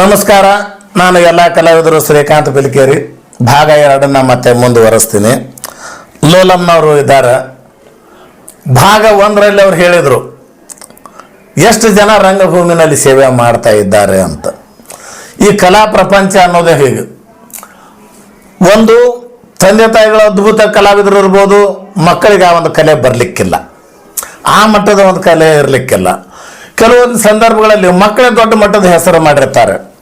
ನಮಸ್ಕಾರ, ನಾನು ಎಲ್ಲ ಕಲಾವಿದರು ಶ್ರೀಕಾಂತ್ ಬಿಲ್ಕೇರಿ ಭಾಗ ಎರಡನ್ನ ಮತ್ತೆ ಮುಂದುವರೆಸ್ತೀನಿ. ಲೋಲಮ್ನವರು ಇದ್ದಾರೆ. ಭಾಗ ಒಂದರಲ್ಲಿ ಅವ್ರು ಹೇಳಿದರು, ಎಷ್ಟು ಜನ ರಂಗಭೂಮಿನಲ್ಲಿ ಸೇವೆ ಮಾಡ್ತಾ ಇದ್ದಾರೆ ಅಂತ. ಈ ಕಲಾ ಪ್ರಪಂಚ ಅನ್ನೋದೇ ಹೀಗೆ. ಒಂದು, ತಂದೆ ತಾಯಿಗಳ ಅದ್ಭುತ ಕಲಾವಿದರು ಇರ್ಬೋದು, ಮಕ್ಕಳಿಗೆ ಆ ಒಂದು ಕಲೆ ಬರಲಿಕ್ಕಿಲ್ಲ. ಆ ಮಟ್ಟದ ಒಂದು ಕಲೆ ಇರಲಿಕ್ಕಿಲ್ಲ. ಕೆಲವೊಂದು ಸಂದರ್ಭಗಳಲ್ಲಿ ಮಕ್ಕಳೇ ದೊಡ್ಡ ಮಟ್ಟದ ಹೆಸರು ಮಾಡಿರ್ತಾರೆ.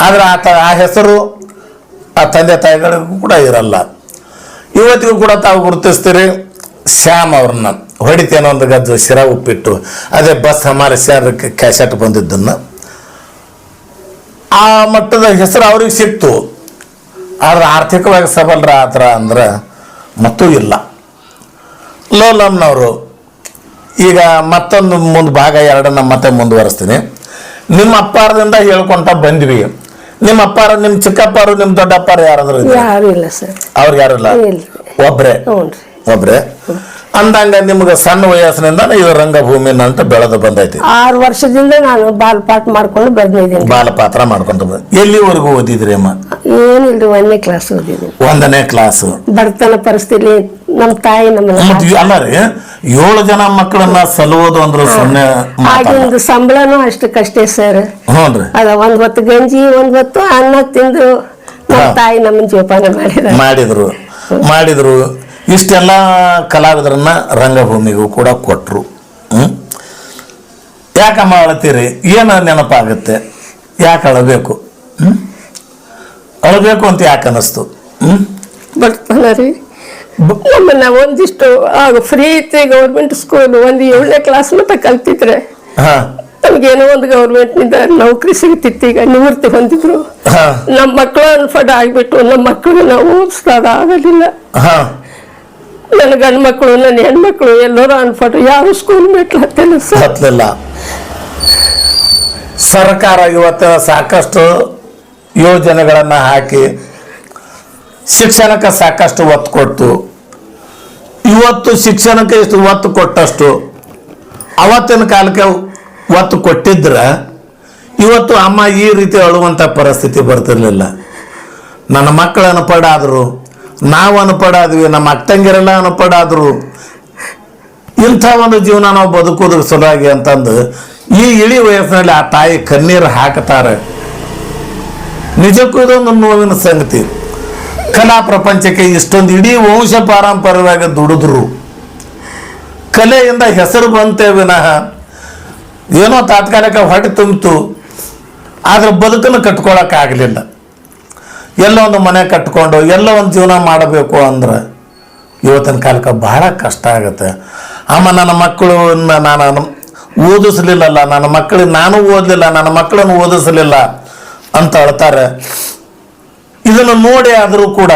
ಆದರೆ ಆತ ಆ ಹೆಸರು ಆ ತಂದೆ ತಾಯಿಗಳಿಗೂ ಕೂಡ ಇರಲ್ಲ. ಇವತ್ತಿಗೂ ಕೂಡ ತಾವು ಗುರುತಿಸ್ತೀರಿ ಶ್ಯಾಮ್ ಅವ್ರನ್ನ. ಹೊಡಿತೇನೋ ಒಂದು ಗದ್ದು ಶಿರ ಉಪ್ಪಿಟ್ಟು. ಅದೇ ಬಸ್ ಹಮಾರ ಶಹರ್ ಕ್ಯಾಸೆಟ್ ಬಂದಿದ್ದನ್ನು. ಆ ಮಟ್ಟದ ಹೆಸರು ಅವ್ರಿಗೆ ಸಿಕ್ತು. ಆದರೆ ಆರ್ಥಿಕವಾಗಿ ಸಬಲರ ಆತರ ಅಂದ್ರೆ ಮತ್ತೂ ಇಲ್ಲ. ಲೋಲಮ್ನವರು ಈಗ ಮತ್ತೊಂದು ಮುಂದೆ ಭಾಗ ಎರಡನ್ನ ಮತ್ತೆ ಮುಂದುವರಿಸ್ತೀನಿ. ನಿಮ್ಮ ಅಪ್ಪಾರದಿಂದ ಹೇಳ್ಕೊಂತ ಬಂದ್ವಿ. ನಿಮ್ಮ ಅಪ್ಪಾರ ನಿಮ್ಮ ಚಿಕ್ಕಪ್ಪಾರು ನಿಮ್ಮ ದೊಡ್ಡಪ್ಪಾರು ಯಾರಾದ್ರೂ? ಯಾರು ಇಲ್ಲ ಸರ್. ಅವ್ರು ಯಾರಿಲ್ಲ ಇಲ್ಲ? ಒಬ್ರೆ? ಒಬ್ರೆ? ಅಂದಂಗ ನಿಮ್ಗೆ ಸಣ್ಣ ವಯಸ್ಸಿನಿಂದ ಇದು ರಂಗಭೂಮಿ ಅಂತ ಬೆಳೆದು ಬಂದೈತಿ. ಆರು ವರ್ಷದಿಂದ ನಾನು ಬಾಲ್ಪಾಠ ಮಾಡ್ಕೊಂಡು ಬಂದಿದ್ದೀನಿ. ಬಾಲಪಾತ್ರ ಮಾಡ್ಕೊಂಡು ಬಂದ ಎಲ್ಲಿವರೆಗೂ ಓದಿದ್ರಿ ಅಮ್ಮ? ಏನಿಲ್ರಿ ಒಂದನೇ ಕ್ಲಾಸ್ ಓದಿದ್ದೀನಿ. ಒಂದನೇ ಕ್ಲಾಸ್ ಬಡತನ ಪರಿಸ್ಥಿತಿ ನಮ್ಮ ತಾಯಿ ನಮ್ಮ ಅಲ್ಲ ರೀ ಏಳು ಜನ ಮಕ್ಕಳನ್ನ ಸಲುವುದು ಅಂದ್ರೆ ಸುಮ್ಮನೆ ಆಗಿಂದು ಸಂಬಳನೂ ಅಷ್ಟಕ್ಕಷ್ಟೇ ಸರ್. ಹ್ಞೂನ್ರಿ. ಅದ ಒಂದ್ ಹೊತ್ತು ಗಂಜಿ ಒಂದ್ ಹೊತ್ತು ಅನ್ನ ತಿಂದು ನಮ್ಮ ತಾಯಿ ನಮ್ಮನ್ನ ಜೋಪಾನ ಮಾಡಿದ ಮಾಡಿದ್ರು. ಮಾಡಿದ್ರು. ಇಷ್ಟೆಲ್ಲ ಕಲಾವಿದರನ್ನ ರಂಗಭೂಮಿಗೂ ಕೂಡ ಕೊಟ್ರು. ಹ್ಮ್. ಯಾಕಮ್ಮ ಅಳತೀರಿ? ಏನು ನೆನಪಾಗುತ್ತೆ? ಯಾಕೆ ಅಳಬೇಕು? ಹ್ಮ್. ಅಳಬೇಕು ಅಂತ ಯಾಕೆ ಅನ್ನಿಸ್ತು? ಹ್ಮ್. ಬಡತನ ರೀ. ನಮ್ಮನ್ನ ಒಂದಿಷ್ಟು ಆಗ ಫ್ರೀ ಐತಿ ಗೌರ್ಮೆಂಟ್ ಸ್ಕೂಲ್ ಒಂದು ಏಳನೇ ಕ್ಲಾಸ್ ಮಟ್ಟ ಕಲ್ತಿದ್ರೆ ಹಾ. ಏನೋ ಒಂದು ಗೌರ್ಮೆಂಟ್ನಿಂದ ನೌಕರಿ ಸಿಗ್ತಿತ್ತು. ಈಗ ನಿವೃತ್ತಿ ಹೊಂದಿದ್ರು ಹಾ. ನಮ್ಮ ಮಕ್ಕಳು ಅನ್ಫಡ್ ಆಗ್ಬಿಟ್ಟು ನಮ್ಮ ಮಕ್ಕಳು ನಾವು ಓದಿಸ್ದಾಗ ಆಗಲಿಲ್ಲ. ಹಾ. ನನ್ನ ಗಂಡು ಮಕ್ಕಳು ನನ್ನ ಹೆಣ್ಮಕ್ಳು ಎಲ್ಲರೂ ಅನ್ಫಡ್ ಯಾವ ಸ್ಕೂಲ್ ಮೆಟ್ಲು ಹತ್ತಿಲ್ಲ ಸರ್. ಹತ್ತಲಿಲ್ಲ. ಸರ್ಕಾರ ಇವತ್ತು ಸಾಕಷ್ಟು ಯೋಜನೆಗಳನ್ನು ಹಾಕಿ ಶಿಕ್ಷಣಕ್ಕೆ ಸಾಕಷ್ಟು ಒತ್ತು ಕೊಟ್ಟು ಇವತ್ತು ಶಿಕ್ಷಣಕ್ಕೆ ಇಷ್ಟು ಒತ್ತು ಕೊಟ್ಟಷ್ಟು, ಅವತ್ತಿನ ಕಾಲಕ್ಕೆ ಒತ್ತು ಕೊಟ್ಟಿದ್ರೆ, ಇವತ್ತು ಅಮ್ಮ ಈ ರೀತಿ ಅಳುವಂಥ ಪರಿಸ್ಥಿತಿ ಬರ್ತಿರ್ಲಿಲ್ಲ. ನನ್ನ ಮಕ್ಕಳು ಅನುಪಡಾದರು ನಾವು ಅನುಪಡಾದ್ವಿ ನಮ್ಮ ಅಕ್ಕಂಗಿರೆಲ್ಲ ಅನುಪಡಾದರು ಇಂಥ ಒಂದು ಜೀವನ ನಾವು ಬದುಕೋದಕ್ಕೆ ಸಲುವಾಗಿ ಅಂತಂದು ಈ ಇಳಿ ವಯಸ್ಸಿನಲ್ಲಿ ಆ ತಾಯಿ ಕಣ್ಣೀರು ಹಾಕ್ತಾರೆ ನಿಜಕ್ಕೂ ಇದೊಂದು ನೋವಿನ ಸಂಗತಿ. ಕಲಾ ಪ್ರಪಂಚಕ್ಕೆ ಇಷ್ಟೊಂದು ಇಡೀ ವಂಶ ಪಾರಂಪರ್ಯವಾಗಿ ದುಡಿದ್ರು. ಕಲೆಯಿಂದ ಹೆಸರು ಬಂತೆ ವಿನಃ ಏನೋ ತಾತ್ಕಾಲಿಕ ಹೊಟ್ಟೆ ತುಂಬಿತು. ಆದ್ರೆ ಬದುಕನ್ನು ಕಟ್ಕೊಳಕ್ಕಾಗಲಿಲ್ಲ. ಎಲ್ಲ ಒಂದು ಮನೆ ಕಟ್ಕೊಂಡು ಎಲ್ಲೋ ಒಂದು ಜೀವನ ಮಾಡಬೇಕು ಅಂದ್ರೆ ಇವತ್ತಿನ ಕಾಲಕ್ಕೆ ಬಹಳ ಕಷ್ಟ ಆಗುತ್ತೆ. ಅಮ್ಮ, ನನ್ನ ಮಕ್ಕಳನ್ನ ನಾನು ಓದಿಸ್ಲಿಲ್ಲಲ್ಲ, ನನ್ನ ಮಕ್ಕಳಿಗೆ ನಾನು ಓದಲಿಲ್ಲ, ನನ್ನ ಮಕ್ಕಳನ್ನು ಓದಿಸಲಿಲ್ಲ ಅಂತ ಹೇಳ್ತಾರೆ. ಇದನ್ನು ನೋಡಿ ಆದರೂ ಕೂಡ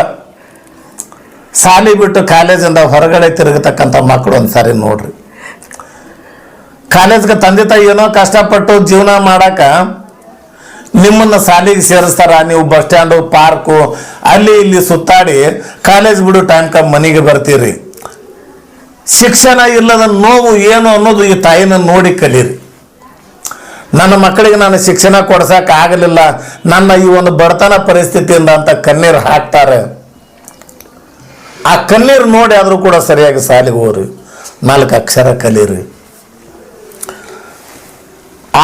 ಸಾಲಿ ಬಿಟ್ಟು ಕಾಲೇಜಿಂದ ಹೊರಗಡೆ ತಿರುಗತಕ್ಕಂಥ ಮಕ್ಕಳು ಒಂದ್ಸಾರಿ ನೋಡ್ರಿ. ಕಾಲೇಜ್ಗೆ ತಂದೆ ತಾಯಿ ಏನೋ ಕಷ್ಟಪಟ್ಟು ಜೀವನ ಮಾಡಾಕ ನಿಮ್ಮನ್ನ ಸಾಲಿಗೆ ಸೇರಿಸ್ತಾರ? ನೀವು ಬಸ್ ಸ್ಟ್ಯಾಂಡು, ಪಾರ್ಕು, ಅಲ್ಲಿ ಇಲ್ಲಿ ಸುತ್ತಾಡಿ ಕಾಲೇಜ್ ಬಿಡು ಟೈಮ್ ಕಮ್ ಮನೆಗೆ ಬರ್ತೀರಿ. ಶಿಕ್ಷಣ ಇಲ್ಲದ ನೋವು ಏನು ಅನ್ನೋದು ಈ ತಾಯಿನ ನೋಡಿ ಕಲೀರಿ. ನನ್ನ ಮಕ್ಕಳಿಗೆ ನಾನು ಶಿಕ್ಷಣ ಕೊಡ್ಸಕ್ ಆಗಲಿಲ್ಲ. ನನ್ನ ಈ ಒಂದು ಬಡತನ ಪರಿಸ್ಥಿತಿಯಿಂದ ಅಂತ ಕಣ್ಣೀರು ಹಾಕ್ತಾರೆ. ಆ ಕಣ್ಣೀರು ನೋಡಿ ಆದರೂ ಕೂಡ ಸರಿಯಾಗಿ ಸಾಲಿಗೆ ಹೋಗ್ರಿ. ನಾಲ್ಕು ಅಕ್ಷರ ಕಲೀರಿ.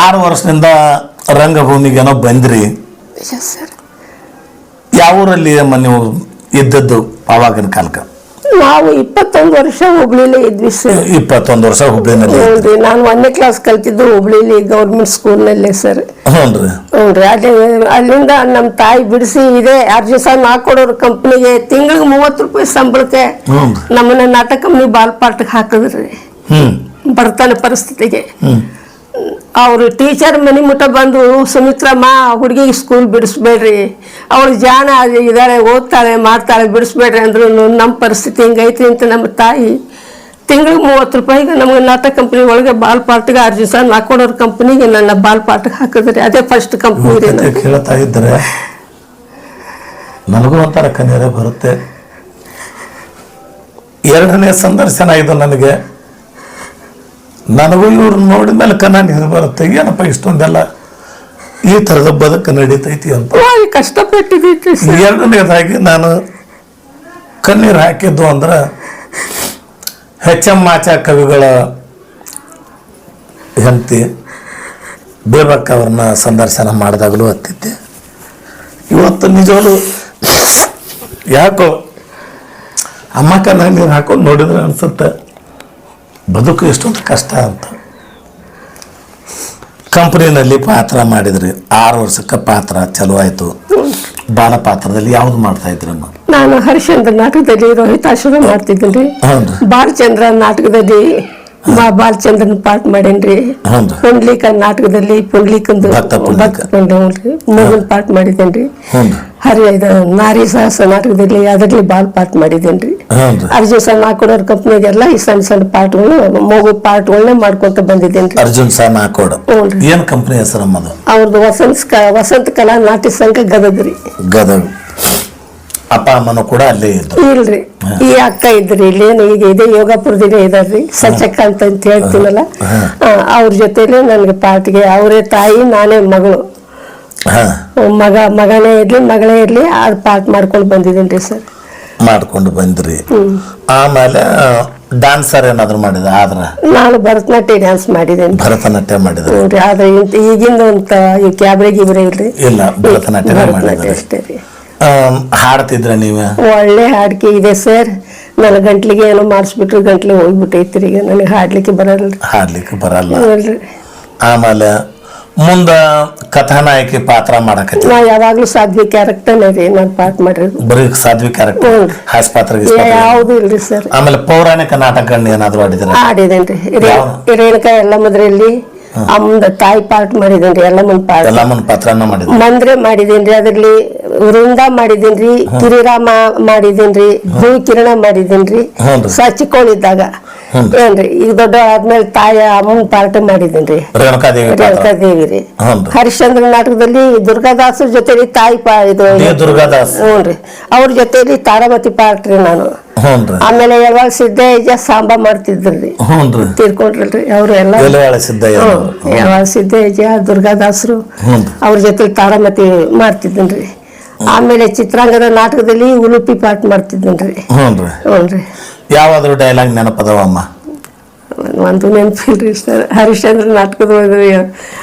ಆರು ವರ್ಷದಿಂದ ರಂಗಭೂಮಿಗೇನೋ ಬಂದ್ರಿ. ಸರ್ ಯಾವ ಊರಲ್ಲಿ ಅಮ್ಮ ನೀವು ಇದ್ದದ್ದು? ಆವಾಗಿನ ಕಾಲಕ್ಕೆ. ನಾವು ಇಪ್ಪತ್ತೊಂದು ವರ್ಷ ಹುಬ್ಳಿಲಿ ಇದ್ವಿ ಸರ್. ಇಪ್ಪತ್ತೊಂದು ವರ್ಷ ಹುಬ್ಳಿನಲ್ಲಿ ನಾನು ಒಂದನೇ ಕ್ಲಾಸ್ ಕಲ್ತಿದ್ದು ಹುಬ್ಳಿಲಿ ಗೌರ್ಮೆಂಟ್ ಸ್ಕೂಲ್ನಲ್ಲೇ ಸರ್. ಹ್ಞೂ ರೀ ಹ್ಞೂ ಅಲ್ಲಿ ಅಲ್ಲಿಂದ ನಮ್ಮ ತಾಯಿ ಬಿಡಿಸಿ ಇದೆ ಅರ್ಜಿ ಸಹ ಹಾಕೊಡೋರು ಕಂಪ್ನಿಗೆ ತಿಂಗಳಿಗೆ ಮೂವತ್ತು ರೂಪಾಯಿ ಸಂಬಳಕ್ಕೆ ನಮ್ಮನ್ನ ನಾಟಕ ಕಂಪ್ನಿ ಬಾಲ್ಪಾಠಕ್ಕೆ ಹಾಕಿದ್ರಿ. ಬರ್ತಾನೆ ಬಡತನ ಪರಿಸ್ಥಿತಿಗೆ ಅವರು ಟೀಚರ್ ಮನೆ ಮುಟ್ಟ ಬಂದು ಸುಮಿತ್ರಮ್ಮ ಹುಡುಗಿಗೆ ಸ್ಕೂಲ್ ಬಿಡಿಸ್ಬೇಡ್ರಿ. ಅವಳು ಜಾಣ ಇದ್ದಾರೆ ಓದ್ತಾಳೆ ಮಾಡ್ತಾಳೆ ಬಿಡಿಸ್ಬೇಡ್ರಿ ಅಂದ್ರು ನಮ್ಮ ಪರಿಸ್ಥಿತಿ ಹಿಂಗೈತಿ ಅಂತ ನಮ್ಮ ತಾಯಿ ತಿಂಗಳಿಗೆ ಮೂವತ್ತು ರೂಪಾಯಿಗೆ ನಮ್ಗೆ ನಾಟಕ ಕಂಪ್ನಿ ಒಳಗೆ ಬಾಲ್ ಪಾಠಗೆ ಅರ್ಜಿ ಸಹ ಹಾಕೊಡೋರ್ ಕಂಪ್ನಿಗೆ ನನ್ನ ಬಾಲ್ ಪಾಠಕ್ಕೆ ಹಾಕಿದ್ರಿ. ಅದೇ ಫಸ್ಟ್ ಕಂಪ್ನಿ ಕೇಳ್ತಾ ಇದ್ರೆ ನನಗೂ ಒಂಥರ ಕಣ್ಣೀರೇ ಬರುತ್ತೆ. ಎರಡನೇ ಸಂದರ್ಶನ ಇದು ನನಗೆ. ನನಗೂ ಇವ್ರನ್ನ ನೋಡಿದ ಮೇಲೆ ಕಣ್ಣ ನೀರು ಬರುತ್ತೆ. ಏನಪ್ಪ ಇಷ್ಟೊಂದೆಲ್ಲ ಈ ಥರದ ಬದುಕು ನಡೀತೈತಿ ಅಂತ. ಸರ್ ಎರಡನೇದಾಗಿ ನಾನು ಕಣ್ಣೀರು ಹಾಕಿದ್ದು ಅಂದ್ರೆ ಹೆಚ್ ಎಂ ಆಚಾ ಕವಿಗಳ ಹೆಂಡತಿ ಬೇಬಕ್ಕ ಅವ್ರನ್ನ ಸಂದರ್ಶನ ಮಾಡಿದಾಗಲೂ ಹತ್ತಿದ್ದೆ. ಇವತ್ತು ನಿಜವಾಗ್ಲು ಯಾಕೋ ಅಮ್ಮಕ್ಕ ನೀರು ಹಾಕೊಂಡು ನೋಡಿದ್ರೆ ಅನ್ಸುತ್ತೆ. ಬದುಕು ಎಷ್ಟೊಂದು ಕಷ್ಟ ಅಂತ. ಕಂಪ್ನಿನಲ್ಲಿ ಪಾತ್ರ ಮಾಡಿದ್ರಿ. ಆರು ವರ್ಷಕ್ಕೆ ಪಾತ್ರ ಚಲೋ ಆಯ್ತು. ಬಾಲ ಪಾತ್ರದಲ್ಲಿ ಯಾವ್ದು ಮಾಡ್ತಾ ಇದ್ರಮ್ಮ ನಾನು ಹರಿಶ್ಚಂದ್ರ ನಾಟಕದಲ್ಲಿ ರೋಹಿತಾಶ್ವರ ಮಾಡ್ತಿದ್ದೀನಿ. ಹೌದು. ಬಾಲಚಂದ್ರ ನಾಟಕದಲ್ಲಿ ಬಾಲಚಂದ್ರನ್ ಪಾಠ ಮಾಡೇನ್ರಿ. ಹೌದು. ಪುಂಡ್ಲಿಕ ನಾಟಕದಲ್ಲಿ ಪುಂಡ್ಲಿಕಂದು ಮಗನ್ ಪಾಠ ಮಾಡಿದ್ದೇನ್ರಿ. ಹರಿ ಇದು ನಾರಿ ಸಹ ನಾಟಕದಲ್ಲಿ ಅದರಲ್ಲಿ ಬಾಲ್ ಪಾಠ ಮಾಡಿದ್ದೇನ್ರಿ. ಹೌದು. ಅರ್ಜುನ್ ಸಣ್ಣ ಹಾಕೊಡೋರ್ ಕಂಪ್ನಿಗೆಲ್ಲ ಈ ಸಣ್ಣ ಸಣ್ಣ ಪಾಠಗಳು ಮಗು ಪಾಠಗಳನ್ನ ಮಾಡ್ಕೊಂತ ಬಂದಿದ್ದೇನ್ರಿ. ಅರ್ಜುನ್ ಸಾ ನಾಕೋಡ್ ಹ್ಞೂನ್ರಿ. ಏನ್ ಕಂಪ್ನಿ ಹೆಸರಮ್ಮ ಅದು ಅವ್ರದ್ದು ವಸಂತ ವಸಂತ ಕಲಾ ನಾಟ್ಯ ಸಂಘ ಗದಗ್ರಿ. ಗದಗ. ಅಪ್ಪ ಅಮ್ಮನು ಕೂಡ ಅಲ್ಲೇ ಇದ್ರು. ಇಲ್ರಿ. ಈ ಅಕ್ಕ ಇದ್ರಿ ಇಲ್ಲೇನು ಈಗ ಇದೇ ಯೋಗಾಪುರದಿಗೆ ಇದಾರ್ರಿ. ಸಚಕ್ಕ ಅಂತ ಅಂತ ಹೇಳ್ತೀನಲ್ಲ. ಅವ್ರ ಜೊತೆಲಿ ನನಗೆ ಪಾರ್ಟ್ಗೆ ಅವರೇ ತಾಯಿ ನಾನೇ ಮಗಳು. ಮಗ ಮಗನೇ ಇರ್ಲಿ ಮಗಳೇ ಇರ್ಲಿ ಅದು ಪಾರ್ಟ್ ಮಾಡ್ಕೊಂಡು ಬಂದಿದ್ದೀನಿ ಸರ್. ಮಾಡ್ಕೊಂಡು ಬಂದ್ರಿ. ಆಮೇಲೆ ಡಾನ್ಸರ್ ಏನಾದ್ರು ಮಾಡಿದ ಆದ್ರ? ನಾನು ಭರತನಾಟ್ಯ ಡ್ಯಾನ್ಸ್ ಮಾಡಿದೇನೆ ಭರತನಾಟ್ಯ ಮಾಡಿದ್ರಿ. ಆದ್ರೆ ಈಗಿಂದ ಅಂತ ಈ ಕ್ಯಾಬ್ರೆ ಗಿಬ್ರೆ ಇಲ್ರಿ. ಇಲ್ಲ ಭರತನಾಟ್ಯ ಭರತನಾಟ್ಯ ಮಾಡಿದ್ರಿ. ಅಷ್ಟೇ ರೀ. ಹಾಡ್ತಿದ್ರ ನೀವ? ಒಳ್ಳೆ ಹಾಡಿಕೆ ಇದೆ ಸರ್. ನನ್ನ ಗಂಟ್ಲಿಗೆ ಏನೋ ಮಾಡಿಸ್ಬಿಟ್ರು ಗಂಟ್ಲಿ ಹೋಗ್ಬಿಟ್ಟೈತ್ರಿ. ಈಗ ನನಗೆ ಹಾಡ್ಲಿಕ್ಕೆ ಬರಲ್ಲ ಹಾಡ್ಲಿಕ್ಕೆ ಬರಲ್ಲ. ಆಮೇಲೆ ಮುಂದ ಕಥಾನಾಯಕಿ ಪಾತ್ರ ಮಾಡಕತ್ತಿ. ನಾ ಯಾವಾಗ್ಲೂ ಸಾಧ್ವಿ ಕ್ಯಾರೆಕ್ಟರ್ನೇ ರೀ ನಾನು ಪಾಠ ಮಾಡ್ರಿ ಬರೀ ಸಾಧ್ವಿ ಕ್ಯಾರೆಕ್ಟರ್ ಹ್ಞೂ. ಹಾಸ್ಯ ಪಾತ್ರ. ಯಾವುದು ಇಲ್ರಿ ಸರ್. ಆಮೇಲೆ ಪೌರಾಣಿಕ ನಾಟಕ ಏನಾದ್ರು ಆಡಿದ್ರೆ ಆಡಿದೇನ್ರಿ. ಯಾವ? ರೇಣುಕಾ ಎಲ್ಲಮ್ಮದ್ರಲ್ಲಿ ಅಮ್ಮದ ತಾಯಿ ಪಾರ್ಟ್ ಮಾಡಿದೇನ್ರಿ ಎಲ್ಲಮ್ಮನ ಪಾರ್ಟ್. ಎಲ್ಲಮ್ಮನ ಪಾತ್ರನ ಮಾಡಿದ್ರಿ ಮಂದ್ರೆ ಮಾಡಿದೇನ್ರಿ ಅದ್ರಲ್ಲಿ ವೃಂದ ಮಾಡಿದೇನ್ರಿ ಕಿರಿರಾಮ ಮಾಡಿದೇನ್ರಿ ಭೂ ಕಿರಣ ಮಾಡಿದೇನ್ರಿ ಹ್ಞೂನ್ರಿ. ಸಚ್ಚಿಕೊಂಡಿದ್ದಾಗ ಹ್ಞೂನ್ರಿ. ಏನ್ರಿ ಈಗ ದೊಡ್ಡ ಆದ್ಮೇಲೆ ತಾಯ ಅಮ್ಮನ ಪಾರ್ಟಿ ಮಾಡಿದೇನ್ರಿ. ರೇಣುಕಾದೇವಿ ರೀ. ಹರಿಶ್ಚಂದ್ರ ನಾಟಕದಲ್ಲಿ ದುರ್ಗಾದಾಸರ ಜೊತೆಲಿ ತಾಯಿ ಪಾ ಇದು ಹ್ಞೂನ್ರಿ ಅವ್ರ ಜೊತೆಲಿ ತಾರಾಮತಿ ಪಾರ್ಟ್ ರೀ ನಾನು. ಆಮೇಲೆ ಯಾವಾಗ ಸಿದ್ದಯ್ಯ ಸಾಂಬ ಮಾಡ್ತಿದ್ರಿ. ತೀರ್ಕೊಂಡ್ರಿ ತೀರ್ಕೊಂಡ್ರಲ್ರಿ ಅವರು ಎಲ್ಲ. ಯಾವಾಗ ಸಿದ್ದಯ್ಯ ದುರ್ಗಾದಾಸರು ಅವ್ರ ಜೊತೆ ತಾರಾಮತಿ ಮಾಡ್ತಿದ್ದೀನಿ ಆಮೇಲೆ ಚಿತ್ರಾಂಗದ ನಾಟಕದಲ್ಲಿ ಉಲುಪಿ ಪಾಠ ಮಾಡ್ತಿದ್ದೀನಿ ರೀ. ಹ್ಞೂ ಹ್ಞೂನ್ರಿ ಯಾವಾದ್ರು ಡೈಲಾಗ್ ನೆನಪದವಮ್ಮ ಒಂದು ನೆನಪಿಲ್ರಿ ಸರ್ ಹರಿಶ್ಚಂದ್ರ ನಾಟಕದ ಹೋದ್ರಿ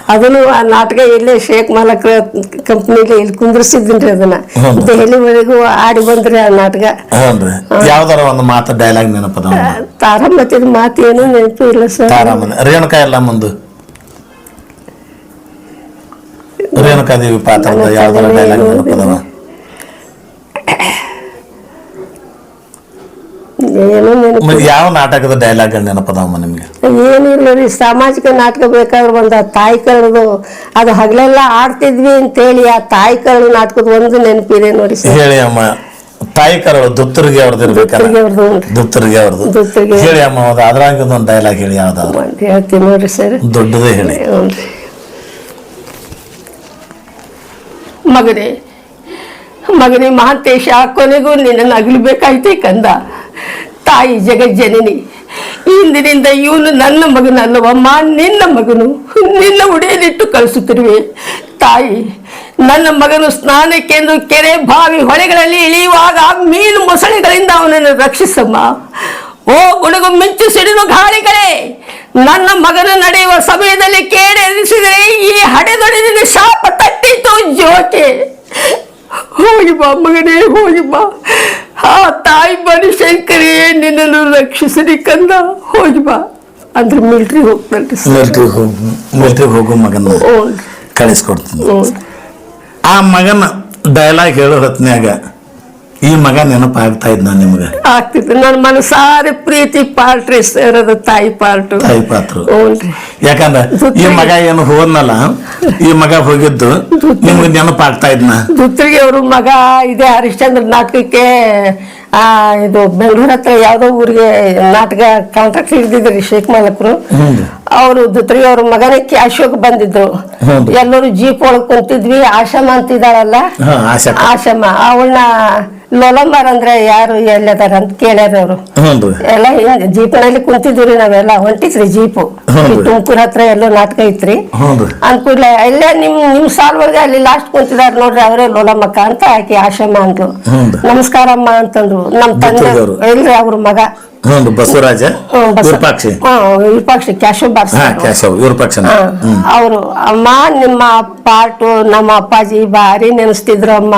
ಅದನ್ನು ಆ ನಾಟಕ ಇಲ್ಲೇ ಶೇಖ್ ಮಾಲಕ್ರ ಕಂಪ್ನಿಲಿ ಇಲ್ಲಿ ಕುಂದ್ರಿಸಿದ್ದೀನಿ ಅದನ್ನ. ದೆಹಲಿವರೆಗೂ ಆಡಿ ಬಂದ್ರಿ ಆ ನಾಟಕ. ಯಾವ್ದಾರ ಒಂದು ಮಾತು ಡೈಲಾಗ್ ನೆನಪದ ತಾರಾಮತಿದ ಮಾತು ಏನೂ ನೆನಪು ಇಲ್ಲ ಸರ್. ರೇಣುಕಾ ಎಲ್ಲ ಮುಂದು. ರೇಣುಕಾದೇವಿ ಪಾತ್ರದ ಯಾವ್ದಾರ ಡೈಲಾಗ್ ನೆನಪದವ ಏನೋ ನೆನಪು ಮ- ಯಾವ ನಾಟಕದ ಡೈಲಾಗ್ ನೆನಪದಮ್ಮ ನಿಮ್ಗೆ? ಏನಿಲ್ಲ ರೀ ಸಾಮಾಜಿಕ ನಾಟಕ ಬೇಕಾದ್ರೆ ಒಂದು ತಾಯಿ ಕರಡು ಅದು ಹಗಲೆಲ್ಲ ಆಡ್ತಿದ್ವಿ ಅಂತೇಳಿ ಆ ತಾಯಿ ಕರಡು ನಾಟಕದ ಒಂದು ನೆನಪಿದೆ ನೋಡಿ ಹೇಳಿ ಅಮ್ಮ ತಾಯಿ ಕರಳು ದುತ್ತರಿಗೆ ಅವ್ರದ್ದು ದುತ್ತರಿಗೆ ದುತ್ತರಿಗೆ. ಹೇಳಿ ಅಮ್ಮ ಅದು ಅದ್ರಾಗ ಒಂದು ಡೈಲಾಗ್ ಹೇಳಿ ಯಾವ್ದಾದ್ರು. ಹೇಳ್ತೀನಿ ನೋಡ್ರಿ ಸರ್. ದೊಡ್ಡದೇ ಹೇಳಿ. ಮಗನೇ ಮಗನೇ ಮಹಾಂತೇಶ ಕೊನೆಗೂ ನಿನ್ನನ್ನು ಅಗಲಬೇಕಾಯ್ತೆ ಕಂದ. ತಾಯಿ ಜಗಜ್ಜನನಿ, ಇಂದಿನಿಂದ ಇವನು ನನ್ನ ಮಗನಲ್ಲವಮ್ಮ ನಿನ್ನ ಮಗನು ನಿನ್ನ ಉಡೆಯಲಿಟ್ಟು ಕಳಿಸುತ್ತಿರುವೆ. ತಾಯಿ, ನನ್ನ ಮಗನು ಸ್ನಾನಕ್ಕೆಂದು ಕೆರೆ ಬಾವಿ ಹೊಳೆಗಳಲ್ಲಿ ಇಳಿಯುವಾಗ ಮೀನು ಮೊಸಳೆಗಳಿಂದ ಅವನನ್ನು ರಕ್ಷಿಸಮ್ಮ. ಓ ಗುಡುಗು ಮಿಂಚು ಸಿಡಿದು ಗಾಳಿಗಳೇ, ನನ್ನ ಮಗನ ನಡೆಯುವ ಸಮಯದಲ್ಲಿ ಕೇಡೆನಿಸಿದರೆ ಈ ಹಡೆದೊಡೆದಿನ ಶಾಪ ತಟ್ಟಿತು ಜೋಕೆ ಹೋಗಿ ಬಾ ಮಗನೇ ಹೋಗಿ ಬಾ ಆ ತಾಯಿ ಬನಶಂಕರಿಯೇ ನಿನ್ನನ್ನು ರಕ್ಷಿಸಲಿ ಕಂದ. ಹೋಗಿ ಬಾ. ಅಂದ್ರೆ ಮಿಲ್ಟ್ರಿ ಹೋಗ್ತಾನೆ ಮಿಲ್ಟ್ರಿ ಹೋಗು ಮಿಲ್ಟ್ರಿ ಹೋಗು ಮಗನ. ಕಳಿಸ್ಕೊಡ್ತೀನಿ. ಆ ಮಗನ ಡೈಲಾಗ್ ಹೇಳೋ ಹೊತ್ನ್ಯಾಗ ಈ ಮಗ ನೆನಪಾಗ್ತಾ ಇದ್ನ ನಿಮ್ಗೆ? ಆಗ್ತಿತ್ತು. ನನ್ನ ಮನಸಾರೆ ಪ್ರೀತಿ ಪಾರ್ಟ್ ರೀ ಸರ್ ಅದು ತಾಯಿ ಪಾರ್ಟು ತಾಯಿ ಪಾತ್ರ. ಹ್ಞೂನ್ರಿ ಯಾಕಂದ್ರೆ ಈ ಮಗ ಏನು ಹೋದ್ನಲ್ಲ ಈ ಮಗ ಹೋಗಿದ್ದು ನಿಮ್ಗೆ ನೆನಪಾಗ್ತಾ ಇದ್ನ? ದುತ್ರಿಗೆ ಅವ್ರ ಮಗ ಇದೇ ಹರಿಶ್ಚಂದ್ರ ನಾಟಕಕ್ಕೆ ಆ ಇದು ಬೆಂಗಳೂರು ಹತ್ರ ಯಾವ್ದೋ ಊರಿಗೆ ನಾಟಕ ಕಾಂಟ್ರಾಕ್ಟ್ ಹಿಡಿದಿದ್ರಿ ಶೇಖ್ ಮಾಲಕರು. ಅವರು ದುತ್ರಿ ಅವ್ರ ಮಗನೇ ಕ್ಯಾಶೋಗ್ ಬಂದಿದ್ರು. ಎಲ್ಲರೂ ಜೀಪ್ ಒಳಗ್ ಕುಂತಿದ್ವಿ. ಆಶಮ ಅಂತಿದ್ದಾಳಲ್ಲ? ಆಶಮ ಆಶಮ್ಮ. ಅವಳನ್ನ ಲೋಲಂಬರ್ ಅಂದ್ರೆ ಯಾರು ಎಲ್ಲದಾರ ಅಂತ ಕೇಳ್ಯಾರ ಅವರು. ಎಲ್ಲ ಹಿಂಗ ಜೀಪ್ನಲ್ಲಿ ಕುಂತಿದ್ರಿ ನಾವೆಲ್ಲ ಹೊಂಟಿತ್ರಿ ಜೀಪು. ತುಮಕೂರ್ ಹತ್ರ ಎಲ್ಲೋ ನಾಟಕ ಐತ್ರಿ. ಹ್ಞೂ ರೀ. ಅನ್ಕೂಡ್ಲೆ ಇಲ್ಲೇ ನಿಮ್ ನಿಮ್ ಸಾಲ್ ಒಳಗೆ ಅಲ್ಲಿ ಲಾಸ್ಟ್ ಕುಂತಿದಾರ ನೋಡ್ರಿ ಅವರೇ ಲೋಲಮ್ಮಕ್ಕ ಅಂತ ಆಕಿ ಆಶಮ್ಮ ಅಂದ್ಲು ಹ್ಞೂನ್ರಿ. ನಮಸ್ಕಾರಮ್ಮ ಅಂತಂದ್ರು. ನಮ್ ತಂದೆ. ಇಲ್ರಿ ಅವ್ರ ಮಗ. ಹ್ಞೂ ಬಸವರಾಜ ವಿರೂಪಾಕ್ಷಿ. ಹಾ ಕೇಶವ್ ವಿರೂಪಾಕ್ಷನ. ಅವರು ಅಮ್ಮ ನಿಮ್ಮ ಪಾಟು ನಮ್ಮ ಅಪ್ಪಾಜಿ ಭಾರಿ ನೆನೆಸ್ತಿದ್ರು ಅಮ್ಮ.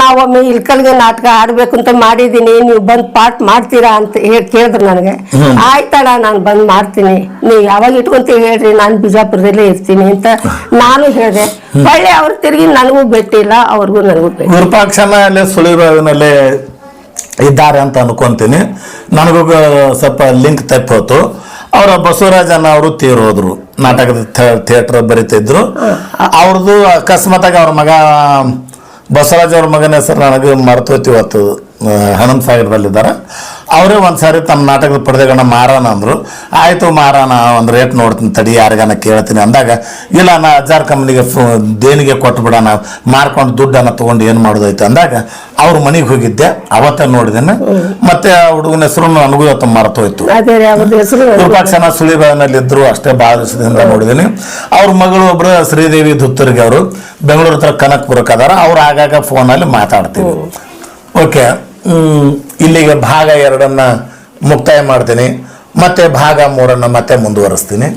ನಾವೊಮ್ಮೆ ಇಲ್ಕಲ್ಗೆ ನಾಟಕ ಆಡ್ಬೇಕು ಅಂತ ಮಾಡಿದೀನಿ ನೀವು ಬಂದ್ ಪಾಟ್ ಮಾಡ್ತೀರಾ ಅಂತ ಹೇಳಿ ಕೇಳಿದ್ರು ನನಗೆ. ಆಯ್ತಡಾ ನಾನು ಬಂದ್ ಮಾಡ್ತೀನಿ. ನೀವು ಯಾವಾಗ ಇಟ್ಕೊಂತೀವಿ ಹೇಳ್ರಿ ನಾನು ಬಿಜಾಪುರದಲ್ಲೇ ಇರ್ತೀನಿ ಅಂತ ನಾನು ಹೇಳಿದೆ. ಒಳ್ಳೆ ಅವ್ರು ತಿರುಗಿ ನನಗೂ ಬೆಟ್ಟಿಲ್ಲ ಅವ್ರಿಗೂ ನನಗೂ ವಿರೂಪಾಕ್ಷನ ಅಲ್ಲೇ ಸುಳಿಬಾವಿನಲ್ಲೇ ಇದ್ದಾರೆ ಅಂತ ಅನ್ಕೊಂತೀನಿ. ನನಗೂ ಸ್ವಲ್ಪ ಲಿಂಕ್ ತಪ್ಪೋತು ಅವರ ಬಸವರಾಜನ ಅವರು ತೀರೋದ್ರು ನಾಟಕದ ಥಿಯೇಟರ್ ಬರಿತಿದ್ರು. ಅವ್ರದ್ದು ಅಕಸ್ಮಾತಾಗಿ ಅವ್ರ ಮಗ, ಬಸವರಾಜ್ ಅವ್ರ ಮಗನ ಹೆಸರು ನನಗೆ ಮರ್ತೋತಿ ಇವತ್ತು. ಹಣಮ್ ಸಾಗರದಲ್ಲಿದ್ದಾರೆ. ಅವರೇ ಒಂದ್ಸಾರಿ ತಮ್ಮ ನಾಟಕದ ಪಡೆದೆಗಳನ್ನ ಮಾರಾನ ಅಂದರು. ಆಯಿತು ಮಾರಾನ ಒಂದು ರೇಟ್ ನೋಡ್ತೀನಿ ತಡಿ ಯಾರಿಗಾನ ಕೇಳ್ತೀನಿ ಅಂದಾಗ ಇಲ್ಲ ನಾ ಅಜ್ಜಾರ್ ಕಂಪ್ನಿಗೆ ದೇಣಿಗೆ ಕೊಟ್ಟು ಬಿಡೋಣ ಮಾರ್ಕೊಂಡು ದುಡ್ಡನ್ನು ತೊಗೊಂಡು ಏನು ಮಾಡೋದೈತೆ ಅಂದಾಗ ಅವ್ರ ಮನೆಗೆ ಹೋಗಿದ್ದೆ ಅವತ್ತ ನೋಡಿದ್ದೇನೆ ಮತ್ತೆ ಆ ಹುಡುಗನ ಹೆಸರು ನನಗೂ ಇವತ್ತು ಮರ್ತೋಯ್ತು. ಕೃಪಾಕ್ಷನ ರೀ ಅವ್ರದ್ದು ಹೆಸರು ವಿರೂಪಾಕ್ಷನ ಸುಳಿಬಾವಿನಲ್ಲಿ ಇದ್ರು ಅಷ್ಟೇ ಬಹಳ ದಿವಸದಿಂದ ನೋಡಿದ್ದೀನಿ ಅವ್ರ ಮಗಳು ಒಬ್ರು ಶ್ರೀದೇವಿ ಧುತ್ತರಿಗೆ ಅವರು ಬೆಂಗಳೂರು ಹತ್ರ ಕನಕ್ಪುರಕ್ಕೆ ಅದಾರ. ಅವ್ರು ಆಗಾಗ ಫೋನಲ್ಲಿ ಮಾತಾಡ್ತೀವಿ. ಓಕೆ ಇಲ್ಲಿಗೆ ಭಾಗ ಎರಡನ್ನು ಮುಕ್ತಾಯ ಮಾಡ್ತೀನಿ. ಮತ್ತೆ ಭಾಗ ಮೂರನ್ನು ಮತ್ತೆ ಮುಂದುವರಿಸ್ತೀನಿ.